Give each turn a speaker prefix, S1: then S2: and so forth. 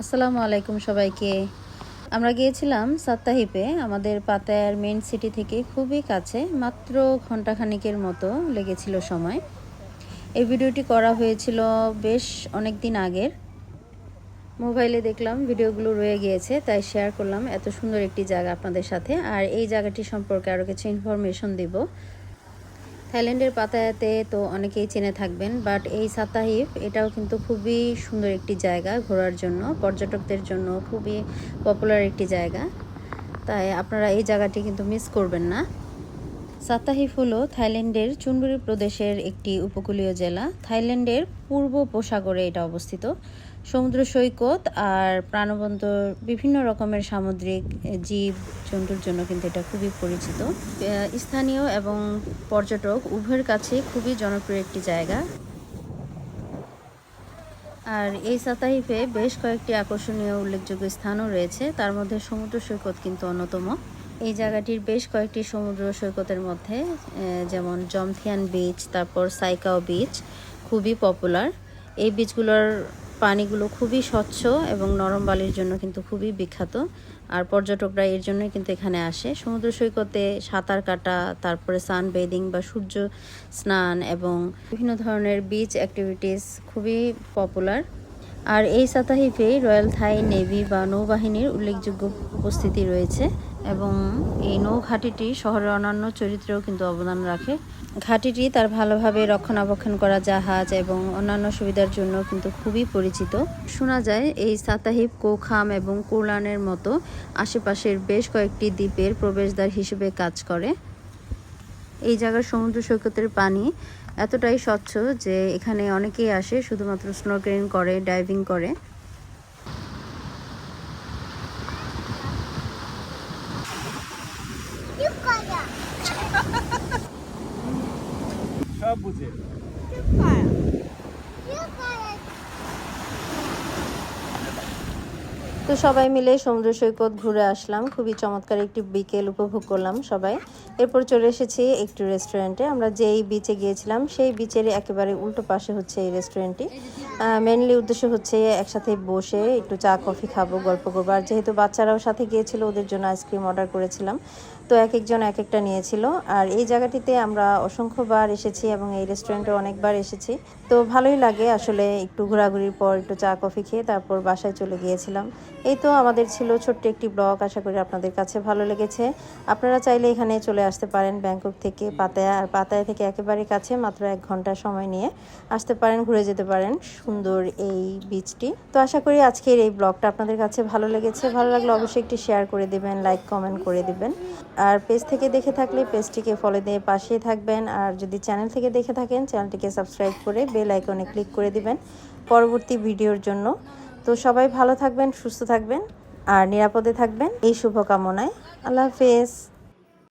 S1: আসসালামু আলাইকুম সবাইকে। আমরা গিয়েছিলাম সাত্তাহিপে আমাদের পাতায়ার মেন সিটি থেকে খুবই কাছে, মাত্র ঘন্টাখানিকের মতো লেগেছিল সময়। এই ভিডিওটি করা হয়েছিল বেশ অনেক দিন আগের। মোবাইলে দেখলাম ভিডিওগুলো রয়ে গিয়েছে, তাই শেয়ার করলাম এত সুন্দর একটি জায়গা আপনাদের সাথে। আর এই জায়গাটি সম্পর্কে আরও কিছু ইনফরমেশন দিব। থাইল্যান্ডের পাতায়াতে তো অনেকেই চেনে থাকবেন বাট এই সাতাহিফ এটাও কিন্তু খুবই সুন্দর একটি জায়গা ঘোরার জন্য, পর্যটকদের জন্য খুবই পপুলার একটি জায়গা। তাই আপনারা এই জায়গাটি কিন্তু মিস করবেন না। সাতাহিফ হলো থাইল্যান্ডের চুনবুরি প্রদেশের একটি উপকূলীয় জেলা। থাইল্যান্ডের পূর্ব উপসাগরে এটা অবস্থিত। সমুদ্র সৈকত আর প্রাণবন্ত বিভিন্ন রকমের সামুদ্রিক জীব জন্তুর জন্য কিন্তু এটা খুবই পরিচিত। স্থানীয় এবং পর্যটক উভয়ের কাছে খুবই জনপ্রিয় একটি জায়গা। আর এই সাতাহিফে বেশ কয়েকটি আকর্ষণীয় উল্লেখযোগ্য স্থানও রয়েছে। তার মধ্যে সমুদ্র সৈকত কিন্তু অন্যতম। এই জায়গাটির বেশ কয়েকটি সমুদ্র সৈকতের মধ্যে যেমন জমথিয়ান বিচ তারপর সাইকাও বিচ খুবই পপুলার এই বিচগুলোর পানিগুলো খুবই স্বচ্ছ এবং নরম বালির জন্য কিন্তু খুবই বিখ্যাত। আর পর্যটকরা এর জন্যই কিন্তু এখানে আসে। সমুদ্র সৈকতে সাঁতার কাটা, তারপরে সান বেদিং বা সূর্য স্নান এবং বিভিন্ন ধরনের বিচ অ্যাক্টিভিটিস খুবই পপুলার আর এই সাতাহিফে রয়্যাল থাই নেভি বা নৌবাহিনীর উল্লেখযোগ্য উপস্থিতি রয়েছে। এবং এই নৌ ঘাটিটি শহরের অন্যান্য চরিত্রেও কিন্তু অবদান রাখে। ঘাটিটি তার ভালোভাবে রক্ষণাবেক্ষণ করা জাহাজ এবং অন্যান্য সুবিধার জন্য কিন্তু খুবই পরিচিত। শোনা যায়, এই সাতাহিব কোখাম এবং কুরলানের মতো আশেপাশের বেশ কয়েকটি দ্বীপের প্রবেশদ্বার হিসেবে কাজ করে। এই জায়গার সমুদ্র সৈকতের পানি এতটাই স্বচ্ছ যে এখানে অনেকেই আসে, শুধুমাত্র স্নোকেলিং করে ডাইভিং করে।
S2: সব বুঝে।
S1: তো সবাই মিলে সমুদ্র সৈকত ঘুরে আসলাম। খুবই চমৎকার একটি বিকেল উপভোগ করলাম সবাই। এরপর চলে এসেছি একটি রেস্টুরেন্টে আমরা যেই বিচে গিয়েছিলাম, সেই বিচের একেবারে উল্টো পাশে হচ্ছে এই রেস্টুরেন্টটি মেনলি উদ্দেশ্য হচ্ছে একসাথে বসে একটু চা, কফি খাব, গল্প করব। আর যেহেতু বাচ্চারাও সাথে গিয়েছিল, ওদের জন্য আইসক্রিম অর্ডার করেছিলাম। তো এক একজন এক একটা নিয়েছিল। আর এই জায়গাটিতে আমরা অসংখ্যবার এসেছি এবং এই রেস্টুরেন্টে অনেকবার এসেছি। তো ভালোই লাগে আসলে একটু ঘোরাঘুরির পর একটু চা, কফি খেয়ে তারপর বাসায় চলে গিয়েছিলাম। এই তো আমাদের ছিল ছোট্ট একটি ব্লগ। আশা করি আপনাদের কাছে ভালো লেগেছে। আপনারা চাইলে এখানে চলে আসতে পারেন ব্যাংকক থেকে পাতায়া। আর পাতায়া থেকে একেবারে কাছে, মাত্র এক ঘণ্টা সময় নিয়ে আসতে পারেন, ঘুরে যেতে পারেন। সুন্দর এই বিচটি তো আশা করি আজকের এই ব্লগটা আপনাদের কাছে ভালো লেগেছে। ভালো লাগলে অবশ্যই একটি শেয়ার করে দেবেন লাইক কমেন্ট করে দেবেন। আর পেজ থেকে দেখে থাকলে পেজটিকে ফলো দিয়ে পাশেই থাকবেন। আর যদি চ্যানেল থেকে দেখে থাকেন চ্যানেলটিকে সাবস্ক্রাইব করে বেল আইকনে ক্লিক করে দিবেন পরবর্তী ভিডিওর জন্য। তো সবাই ভালো থাকবেন, সুস্থ থাকবেন, আর নিরাপদে থাকবেন। এই শুভকামনায়। আল্লাহ হাফেজ।